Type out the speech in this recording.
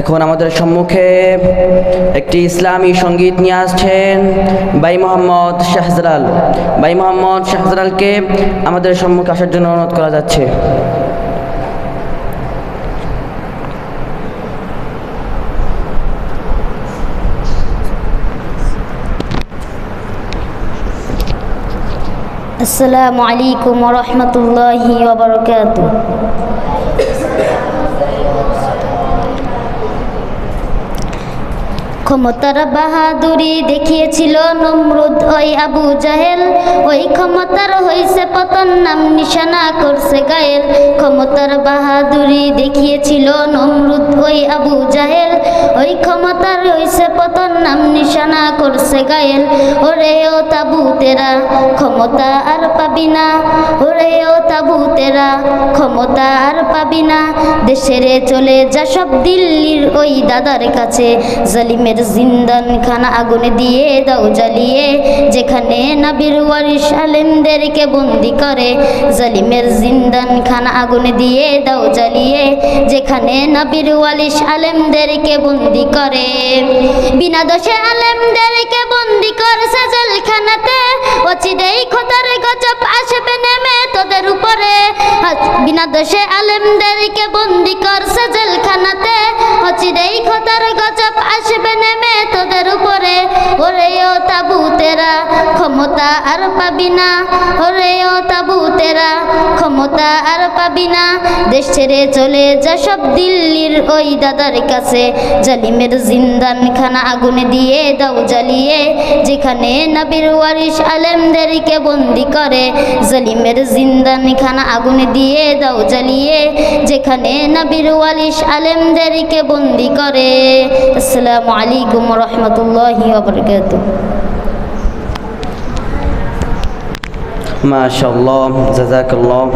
এখন আমাদের সম্মুখে একটি ইসলামী সংগীত নিয়ে আসছেন বাই মোহাম্মদ শাহজালাল। বাই মোহাম্মদ শাহজালালকে আমাদের সম্মুখে আসার জন্য অনুরোধ করা যাচ্ছে। আসসালামু আলাইকুম রহমতুল্লাহি ক্ষমতার বাহাদুরি দেখিয়েছিল নমরুদ, ওই আবু জাহেল। ওই ক্ষমতার হইছে পতন, নাম নিশানা করছে গায়েল। ক্ষমতার বাহাদুরি দেখিয়েছিল নমরুদ, ওই আবু জাহেল। ওই ক্ষমতার হইছে পতন, নাম নিশানা করছে গায়েল। ওরে ও তাবু তেরা ক্ষমতা আর পাবি না। ওরে ও তাবু তেরা, ক্ষমতা আর পাবি না। দেশেরে চলে যা সব দিল্লির ওই দাদার কাছে। জালিমের জিন্দান খানা আগুনে দিয়ে দাও জ্বালিয়ে। যেখানে নাবির ওয়ারিস আলেমদেরকে বন্দি করে। জালিমের জিন্দান খানা আগুনে দিয়ে দাও জ্বালিয়ে। যেখানে নাবির ওয়ালিস আলেমদেরকে বন্দি করে। বিনা দোষে আলেমদেরকে বন্দি করছে জেলখানাতে অচিরেই খোদার বিনা দোষে আলেমদেরকে বন্দি করছে জেলখানাতে। অচিরেই খোদার গজব আসবে নেমে তোদের উপরে। ওরে ও তাবু ক্ষমতা আর পাবি না। ওরে ক্ষমতা আর পাবি না। দেশ ছেড়ে চলে যা সব দিল্লির ওই দাদার কাছে। জালিমের জিন্দান খানা আগুনে দিয়ে দাও জ্বালিয়ে, যেখানে নবীর ওয়ারিস আলেমদেরকে বন্দি করে। জালিমের জিন্দান খানা আগুনে দিয়ে দাও জ্বালিয়ে, যেখানে নবীর ওয়ারিস আলেমদেরকে বন্দি করে। আসসালামু আলাইকুম রহমতুল্লাহি ما شاء الله جزاك الله.